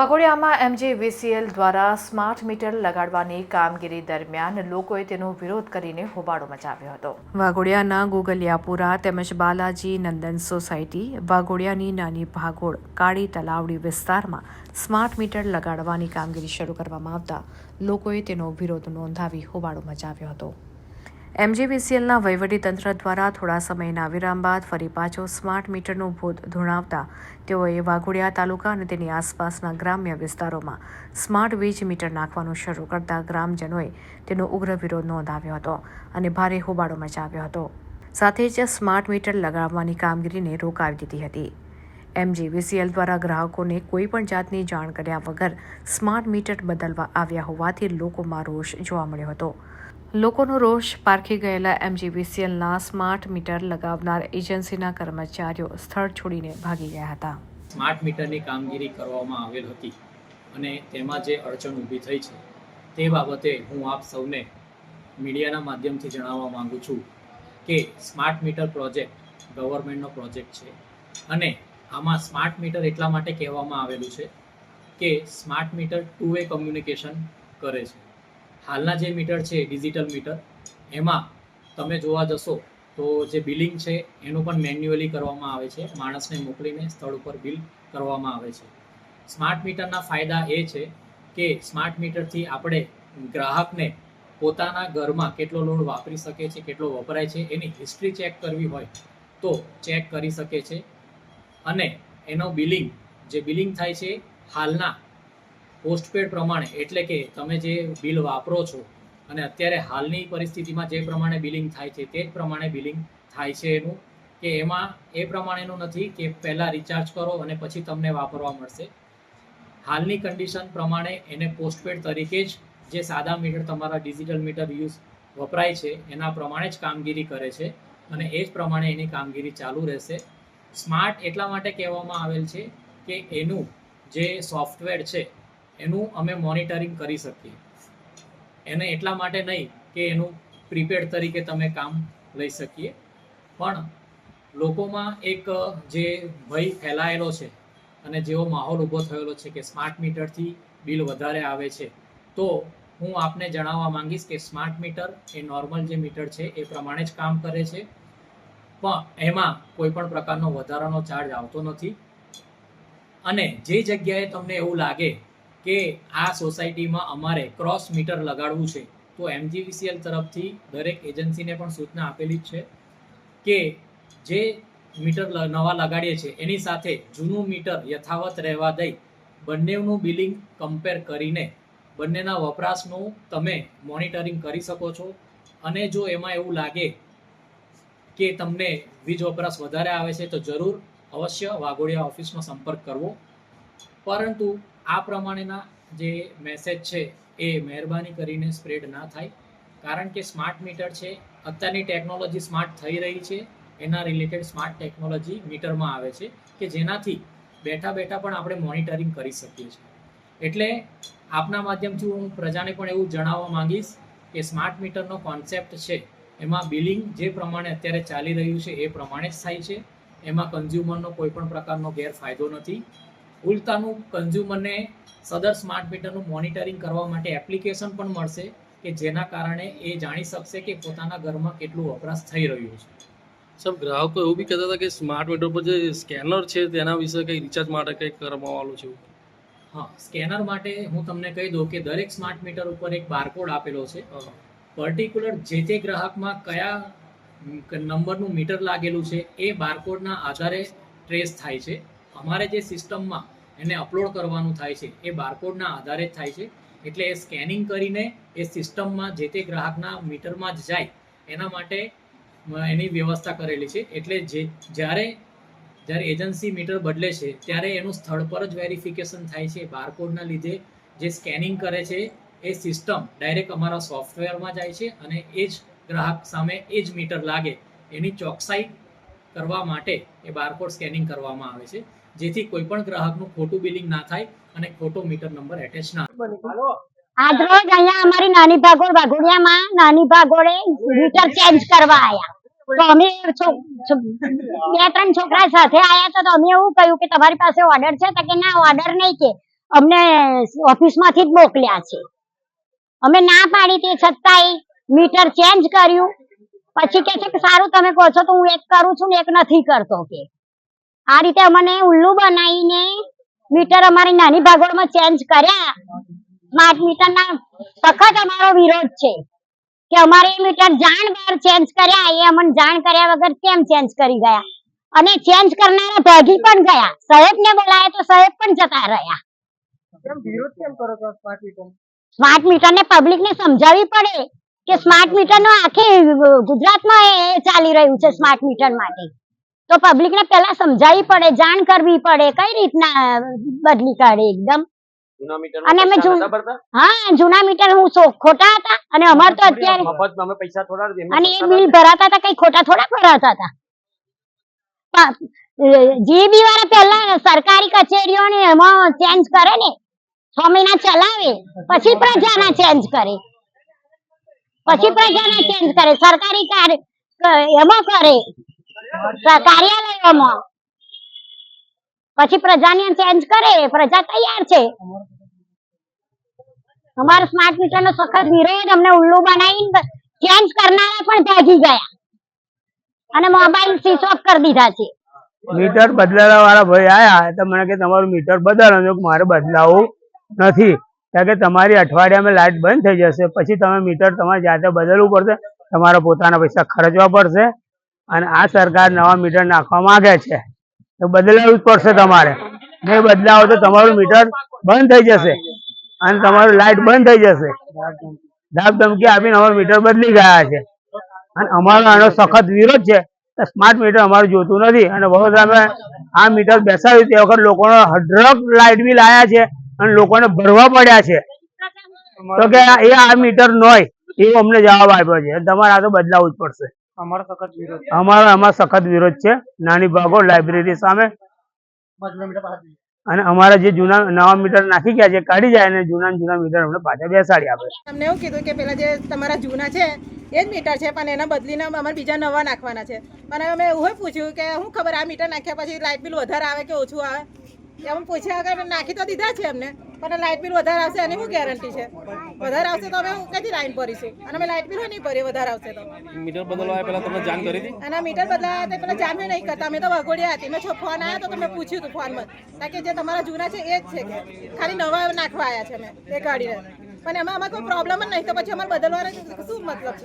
વાઘોડિયામાં MGVCL દ્વારા smart meter લગાડવાની કામગીરી દરમિયાન લોકોએ તેનો વિરોધ કરીને હોબાળો મચાવ્યો હતો. વાઘોડિયાના ગુગલિયાપુરા તેમજ બાલાજી નંદન સોસાયટી, વાઘોડિયાની નાની ભાગોળ, કાળી તલાવડી વિસ્તારમાં સ્માર્ટ મીટર લગાડવાની કામગીરી શરૂ કરવામાં આવતા લોકોએ તેનો વિરોધ નોંધાવી હોબાળો મચાવ્યો હતો. એમજીવીસીએલના વહીવટીતંત્ર દ્વારા થોડા સમયના વિરામ બાદ ફરી પાછો સ્માર્ટ મીટરનું ભૂત ધૂણાવતા તેઓએ વાઘોડિયા તાલુકા અને તેની આસપાસના ગ્રામ્ય વિસ્તારોમાં સ્માર્ટ વીજ મીટર નાખવાનું શરૂ કરતા ગ્રામજનોએ તેનો ઉગ્ર વિરોધ નોંધાવ્યો હતો અને ભારે હોબાળો મચાવ્યો હતો. સાથે જ સ્માર્ટ મીટર લગાવવાની કામગીરીને રોકાવી દીધી હતી. એમજીવીસીએલ દ્વારા ગ્રાહકોને કોઈપણ જાતની જાણ કર્યા વગર સ્માર્ટ મીટર બદલવા આવ્યા હોવાથી લોકોમાં રોષ જોવા મળ્યો હતો. લોકોનો રોષ પારખી ગયેલા એમજીવીસીએલના સ્માર્ટ મીટર લગાવનાર એજન્સીના કર્મચારીઓ સ્થળ છોડીને ભાગી ગયા હતા. સ્માર્ટ મીટરની કામગીરી કરવામાં આવેલ હતી અને તેમાં જે અડચણ ઊભી થઈ છે તે બાબતે હું આપ સૌને મીડિયાના માધ્યમથી જણાવવા માગું છું કે સ્માર્ટ મીટર પ્રોજેક્ટ ગવર્મેન્ટનો પ્રોજેક્ટ છે અને આમાં સ્માર્ટ મીટર એટલા માટે કહેવામાં આવેલું છે કે smart meter two way communication કરે છે. હાલના જે મીટર છે, ડિજિટલ મીટર, એમાં તમે જોવા જશો તો જે બિલિંગ છે, એનું પણ મેન્યુઅલી કરવામાં આવે છે. માણસને મોકલીને સ્થળ ઉપર બિલ કરવામાં આવે છે. સ્માર્ટ મીટરના ફાયદા એ છે કે સ્માર્ટ મીટરથી આપણે ગ્રાહકને પોતાના ઘરમાં કેટલો લોડ વાપરી શકે છે, કેટલો વપરાય છે, એની હિસ્ટ્રી ચેક કરવી હોય તો ચેક કરી શકે છે. અને એનો બિલિંગ, જે બિલિંગ થાય છે, હાલના પોસ્ટપેડ પ્રમાણે, એટલે કે તમે જે બિલ વાપરો છો અને અત્યારે હાલની પરિસ્થિતિમાં જે પ્રમાણે બિલિંગ થાય છે તે જ પ્રમાણે બિલિંગ થાય છે એનું, કે એમાં એ પ્રમાણેનું નથી કે પહેલાં રિચાર્જ કરો અને પછી તમને વાપરવા મળશે. હાલની કન્ડિશન પ્રમાણે એને પોસ્ટપેડ તરીકે જ જે સાદા મીટર તમારા ડિજિટલ મીટર યુઝ વપરાય છે, એના પ્રમાણે જ કામગીરી કરે છે અને એ જ પ્રમાણે એની કામગીરી ચાલુ રહેશે. સ્માર્ટ એટલા માટે કહેવામાં આવેલ છે કે એનું જે સોફ્ટવેર છે એનું અમે મોનિટરિંગ કરી શકીએ. એને એટલા માટે નહીં કે એનું પ્રીપેડ તરીકે તમે કામ લઈ શકીએ. પણ લોકોમાં એક, જે ભય ફેલાયેલો છે અને જેવો માહોલ ઊભો થયેલો છે કે સ્માર્ટ મીટરથી બિલ વધારે આવે છે, તો હું આપને જણાવવા માંગીશ કે સ્માર્ટ મીટર એ નોર્મલ જે મીટર છે એ પ્રમાણે જ કામ કરે છે. પણ એમાં કોઈ પણ પ્રકારનો વધારાનો ચાર્જ આવતો નથી. અને જે જગ્યાએ તમને એવું લાગે કે આ સોસાયટીમાં અમારે ક્રોસ મીટર લગાડવું છે, તો એમજીવીસીએલ તરફથી દરેક એજન્સીને પણ સૂચના આપેલી જ છે કે જે મીટર નવા લગાડીએ છીએ, એની સાથે જૂનું મીટર યથાવત રહેવા દઈ બંનેનું બિલિંગ કમ્પેર કરીને બંનેના વપરાશનું તમે મોનિટરિંગ કરી શકો છો. અને જો એમાં એવું લાગે કે તમને વીજ વપરાશ વધારે આવે છે, તો જરૂર અવશ્ય વાઘોડિયા ઓફિસનો સંપર્ક કરવો. પરંતુ આ પ્રમાણેના જે મેસેજ છે એ મહેરબાની કરીને સ્પ્રેડ ના થાય. કારણ કે સ્માર્ટ મીટર છે, અત્યારની ટેકનોલોજી સ્માર્ટ થઈ રહી છે, એના રિલેટેડ સ્માર્ટ ટેકનોલોજી મીટરમાં આવે છે, કે જેનાથી બેઠા બેઠા પણ આપણે મોનિટરિંગ કરી શકીએ છીએ. એટલે આપના માધ્યમથી હું પ્રજાને પણ એવું જણાવવા માંગીશ કે સ્માર્ટ મીટરનો કોન્સેપ્ટ છે, એમાં બિલિંગ જે પ્રમાણે અત્યારે ચાલી રહ્યું છે એ પ્રમાણે જ થાય છે. એમાં કન્ઝ્યુમરનો કોઈ પણ પ્રકારનો ગેરફાયદો નથી. ઉલટાનું કન્ઝ્યુમરને સદર સ્માર્ટ મીટરનું મોનિટરિંગ કરવા માટે એપ્લિકેશન પણ મળશે કે જેના કારણે એ જાણી શકશે કે પોતાના ઘરમાં કેટલું વપરાશ થઈ રહ્યું છે. સર ગ્રાહકો એવું બી કહેતા હતા કે સ્માર્ટ મીટર પર જે સ્કેનર છે તેના વિશે કંઈ રિચાર્જ માટે કંઈક કરવામાં છે હા સ્કેનર માટે હું તમને કહી દઉં કે દરેક સ્માર્ટ મીટર ઉપર એક બારકોડ આપેલો છે. પર્ટિક્યુલર જે તે ગ્રાહકમાં કયા નંબરનું મીટર લાગેલું છે એ બારકોડના આધારે ટ્રેસ થાય છે. અમારે જે સિસ્ટમમાં એને અપલોડ કરવાનું થાય છે. એ બારકોડના આધારે જ થાય છે. એટલે એ સ્કેનિંગ કરીને એ સિસ્ટમમાં જે તે ગ્રાહકના મીટરમાં જ જાય, એના માટે એની વ્યવસ્થા કરેલી છે. એટલે જે, જ્યારે જ્યારે એજન્સી મીટર બદલે છે, ત્યારે એનું સ્થળ પર જ વેરિફિકેશન થાય છે. બારકોડના લીધે જે સ્કેનિંગ કરે છે, એ સિસ્ટમ ડાયરેક્ટ અમારા સોફ્ટવેરમાં જાય છે અને એ જ ગ્રાહક સામે એ જ મીટર લાગે. એની ચોકસાઈ કરવા માટે એ બારકોડ સ્કેનિંગ કરવામાં આવે છે. જેથી કોઈ પણ ગ્રાહકનું ખોટું બિલિંગ ના થાય અને ખોટો મીટર નંબર એટેચ ના આજ રોજ અહીંયા અમારી નાની ભાગોળ વાઘોડિયામાં નાની ભાગોળે મીટર ચેન્જ કરવા આયા. તો અમે બે ત્રણ છોકરા સાથે આયા તો અમે એવું કહ્યું કે તમારી પાસે ઓર્ડર છે તો કે ના ઓર્ડર નહીં કે. અમને ઓફિસમાંથી જ મોકલ્યા છે. અમે ના પાડી તે છતાંય મીટર ચેન્જ કર્યું. પછી કે છે કે સારું તમે કહો છો તો હું એક કરું છું ને એક નથી કરતો કે. આ રીતે અમને ઉલ્લુ બનાવીને મીટર અમારી નાની ભાગોળમાં ચેન્જ કર્યા. સ્માર્ટ મીટરના સખત અમારો વિરોધ છે કે અમારે મીટર જાણ બહાર ચેન્જ કર્યા. એ અમને જાણ કર્યા વગર કેમ ચેન્જ કરી ગયા? અને ચેન્જ કરનારા ભાગી પણ ગયા. સાહેબને બોલાયા તો સાહેબ પણ જતા રહ્યા. સ્માર્ટ મીટર ને પબ્લિક ને સમજાવવી પડે કે સ્માર્ટ મીટર નો આખે ગુજરાતમાં એ ચાલી રહ્યું છે સ્માર્ટ મીટર માટે. તો પબ્લિક ને પેલા સમજાવી પડે જાણ કરવી પડે કઈ રીતના બદલી કાઢે એકદમ. અને અમે હા જૂના મીટર હું ખોટા હતા અને અમાર તો અત્યારે પૈસા થોડા અને એ બિલ ભરાતા હતા કઈ ખોટા થોડા ભરાતા હતા. જીબી વાળા પેલા સરકારી કચેરીઓ ને એમાં ચેન્જ કરે ને છ મહિના ચલાવે પછી પ્રજાના ચેન્જ કરે. પછી પ્રજાના ચેન્જ કરે સરકારી કાર્ય એમાં કરે. કાર્યાલયોમાં. પછી પ્રજાને ચેન્જ કરે, પ્રજા તૈયાર છે. અમારો સ્માર્ટ મીટર નો સખત વિરોધ અમને ઉલ્લુ બનાવીને ચેન્જ કરનારા પણ ભાગી ગયા. અને મોબાઈલ સ્વિચ ઓફ કરી દીધા છે. મીટર બદલાવા વાળા ભાઈ આયા તો મને કે તમારું મીટર બદલો. મારે બદલાવું નથી. કારણ કે તમારી અઠવાડિયામાં લાઇટ બંધ થઈ જશે. પછી તમે મીટર તમારે જાતે બદલવું પડશે. તમારા પોતાના પૈસા ખર્ચવા પડશે. અને આ સરકાર નવા મીટર નાખવા માંગે છે. તો બદલાવવું જ પડશે તમારે. નહીં બદલાવો તો તમારું મીટર બંધ થઈ જશે. અને તમારું લાઇટ બંધ થઈ જશે. ધાબ ધમકી આપીને અમારું મીટર બદલી ગયા છે. અને અમારો આનો સખત વિરોધ છે સ્માર્ટ મીટર અમારું જોતું નથી. અને વડોદરામાં આ મીટર બેસાડ્યું તે વખત લોકોનો હડરક લાઇટ બિલ આયા છે અને લોકોને ભરવા પડ્યા છે. તો કે એ આ મીટર નોય. એવો અમને જવાબ આપ્યો છે. તમારે આ તો બદલાવવું જ પડશે. અમારો એમાં સખત વિરોધ છે. નાની બાગો લાઇબ્રેરી સામે. અને અમારા જે જૂના નવા મીટર નાખી ગયા છે કાઢી જાય અને જૂના જૂના મીટર અમને પાછા બેસાડી આપે તમને એવું કીધું કે પેલા જે તમારા જૂના છે એ જ મીટર છે પણ એના બદલીને અમારે બીજા નવા નાખવાના છે. પણ અમે એવું પૂછ્યું કે શું ખબર આ મીટર નાખ્યા પછી લાઇટ બિલ વધારે આવે કે ઓછું આવે? એમ પૂછ્યા વગર નાખી તો દીધા છે અમને પણ લાઇટ બિલ વધારે આવશે એની શું ગેરંટી છે? વધારે આવશે તો અમે કઈથી લાઈન ભરીશું. અને અમે લાઇટ બિલ નહીં ભરીએ વધારે આવશે તો. મીટર બદલવા પહેલા તમને જાણ કરી હતી? અને મીટર બદલાયા તે પેલા જામે નહીં કરતા. અમે તો વગોડ્યા હતી. મેં છો ફોન આવ્યા તો તમે પૂછ્યું હતું ફોનમાં કારણ કે જે તમારા જૂના છે એ જ છે કે. ખાલી નવા નાખવા આવ્યા છે અમે એ ગાડીને. પણ એમાં અમારે કોઈ પ્રોબ્લેમ જ નહીં. તો પછી અમારે બદલવાનો શું મતલબ છે?